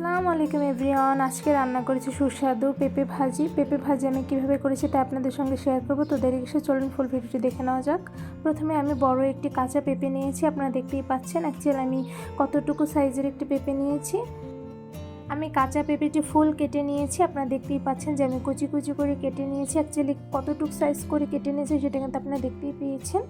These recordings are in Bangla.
আসসালামু আলাইকুম এভরিওয়ান। আজকে রান্না করেছি সুস্বাদু পেঁপে ভাজি। পেঁপে ভাজি আমি কীভাবে করেছি তা আপনাদের সঙ্গে শেয়ার করব। তো দেরি এসে চলুন ফুল ভিডিওটি দেখে নেওয়া যাক। প্রথমে আমি বড় একটি কাঁচা পেঁপে নিয়েছি। আপনারা দেখতেই পাচ্ছেন অ্যাকচুয়ালি আমি কতটুকু সাইজের একটি পেঁপে নিয়েছি। আমি কাঁচা পেঁপেটি ফুল কেটে নিয়েছি। আপনারা দেখতেই পাচ্ছেন যে আমি কুচি কুচি করে কেটে নিয়েছি। অ্যাকচুয়ালি কতটুকু সাইজ করে কেটে নিয়েছি সেটা কিন্তু আপনারা দেখতেই পেয়েছেন।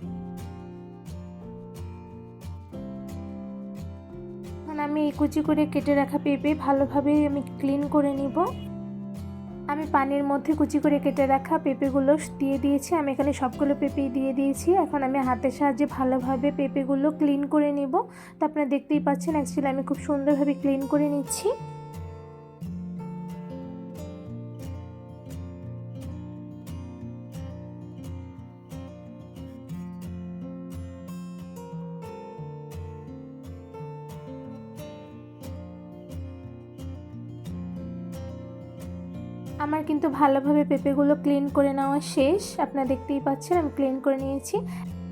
আমি কুচি করে কেটে রাখা পেঁপে ভালোভাবে আমি ক্লিন করে নিব। আমি পানির মধ্যে কুচি করে কেটে রাখা পেঁপেগুলো দিয়ে দিয়েছি। আমি এখানে সবগুলো পেঁপেই দিয়ে দিয়েছি। এখন আমি হাতের সাহায্যে ভালোভাবে পেঁপেগুলো ক্লিন করে নিব। তা আপনারা দেখতেই পাচ্ছেন অ্যাকচুয়ালি আমি খুব সুন্দরভাবে ক্লিন করে নিচ্ছি। আমার কিন্তু ভালোভাবে পেঁপেগুলো ক্লিন করে নেওয়া শেষ। আপনারা দেখতেই পাচ্ছেন, আমি ক্লিন করে নিয়েছি।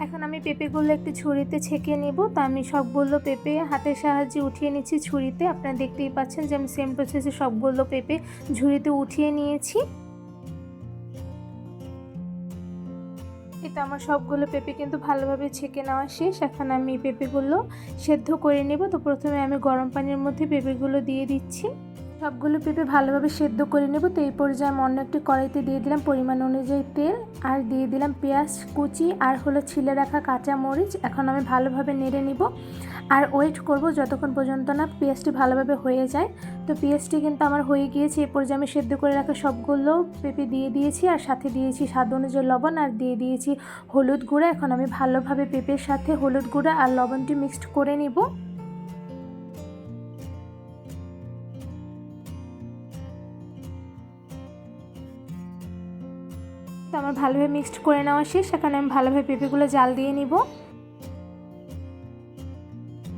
এখন আমি পেঁপেগুলো একটু ছুরিতে ছেঁকে নেব। তা আমি সবগুলো পেঁপে হাতের সাহায্যে উঠিয়ে নিচ্ছি ছুরিতে। আপনারা দেখতেই পাচ্ছেন যে আমি সেম প্রসেসে সবগুলো পেঁপে ঝুড়িতে উঠিয়ে নিয়েছি। এটা আমার সবগুলো পেঁপে কিন্তু ভালোভাবে ছেঁকে নেওয়া শেষ। এখন আমি পেঁপেগুলো সেদ্ধ করে নেব। তো প্রথমে আমি গরম পানির মধ্যে পেঁপেগুলো দিয়ে দিচ্ছি। সবগুলো পেঁপে ভালোভাবে সেদ্ধ করে নেব। তো এই পর্যায়ে আমি অন্য একটি কড়াইতে দিয়ে দিলাম পরিমাণ অনুযায়ী তেল আর দিয়ে দিলাম পেঁয়াজ, কুচি আর হলো ছিলে রাখা কাঁচা মরিচ। এখন আমি ভালোভাবে নেড়ে নিব আর ওয়েট করব যতক্ষণ পর্যন্ত না পেঁয়াজটি ভালোভাবে হয়ে যায়। তো পেঁয়াজটি কিন্তু আমার হয়ে গিয়েছে, এই পর্যায়ে আমি সেদ্ধ করে রাখা সবগুলো পেঁপে দিয়ে দিয়েছি আর সাথে দিয়েছি স্বাদ অনুযায়ী লবণ আর দিয়ে দিয়েছি হলুদ গুঁড়া। এখন আমি ভালোভাবে পেঁপের সাথে হলুদ গুঁড়া আর লবণটি মিক্সড করে নিব। তো আমার ভালোভাবে মিক্সড করে নেওয়া শেষ। এখানে আমি ভালোভাবে পেঁপেগুলো জাল দিয়ে নিব।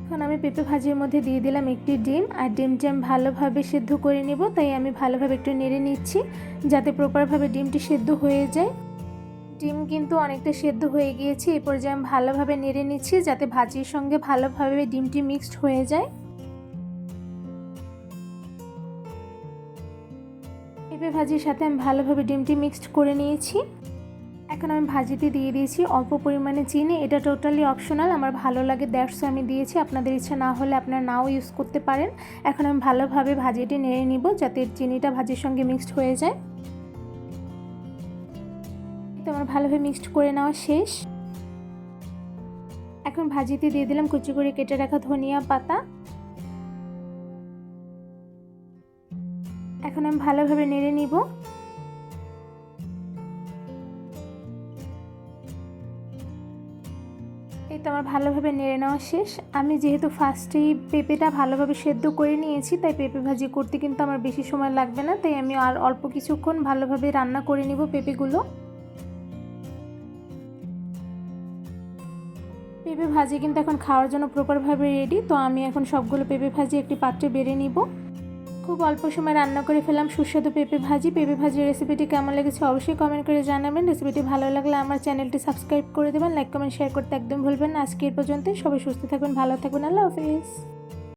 এখন আমি পেঁপে ভাজির মধ্যে দিয়ে দিলাম একটি ডিম। আর ডিমটি আমি ভালোভাবে সেদ্ধ করে নিব, তাই আমি ভালোভাবে একটু নেড়ে নিচ্ছি, যাতে প্রপারভাবে ডিমটি সেদ্ধ হয়ে যায়। ডিম কিন্তু অনেকটা সেদ্ধ হয়ে গিয়েছে এই পর্যায়ে আমি ভালোভাবে নেড়ে নিচ্ছি, যাতে ভাজির সঙ্গে ভালোভাবে ডিমটি মিক্সড হয়ে যায়। পেঁপে ভাজির সাথে আমি ভালোভাবে ডিমটি মিক্সড করে নিয়েছি। এখন আমি ভাজিতে দিয়ে দিয়েছি। অল্প পরিমাণে চিনি, এটা টোটালি অপশনাল আমার ভালো লাগে দেড়শো আমি দিয়েছি। আপনাদের ইচ্ছা না হলে আপনারা নাও ইউজ করতে পারেন। এখন আমি ভালোভাবে ভাজিটি নেড়ে নিব যাতে চিনিটা ভাজির সঙ্গে মিক্সড হয়ে যায়। তো আমার ভালোভাবে মিক্সড করে নেওয়া শেষ। এখন ভাজিতে দিয়ে দিলাম কুচি করে কেটে রাখা ধনিয়া পাতা। এখন আমি ভালোভাবে নেড়ে নিব। এই তো আমার ভালোভাবে নেড়ে নেওয়া শেষ। আমি যেহেতু ফার্স্টেই পেঁপেটা ভালোভাবে সেদ্ধ করে নিয়েছি, তাই পেঁপে ভাজি করতে কিন্তু আমার বেশি সময় লাগবে না, তাই আমি আর অল্প কিছুক্ষণ ভালোভাবে রান্না করে নিব পেঁপেগুলো। পেঁপে ভাজি কিন্তু এখন খাওয়ার জন্য প্রপারভাবে রেডি তো আমি এখন সবগুলো পেঁপে ভাজি একটি পাত্রে বেড়ে নিব। খুব অল্প সময় রান্না করে ফেলাম সুস্বাদু পেঁপে ভাজি। পেঁপে ভাজির রেসিপিটি কেমন লেগেছে অবশ্যই কমেন্ট করে জানাবেন। রেসিপিটি ভালো লাগলে আমার চ্যানেলটি সাবস্ক্রাইব করে দেবেন। লাইক কমেন্ট শেয়ার করতে একদম ভুলবেন না। আজকে এর পর্যন্ত সবাই সুস্থ থাকবেন, ভালো থাকবেন। আল্লাহ হাফিজ।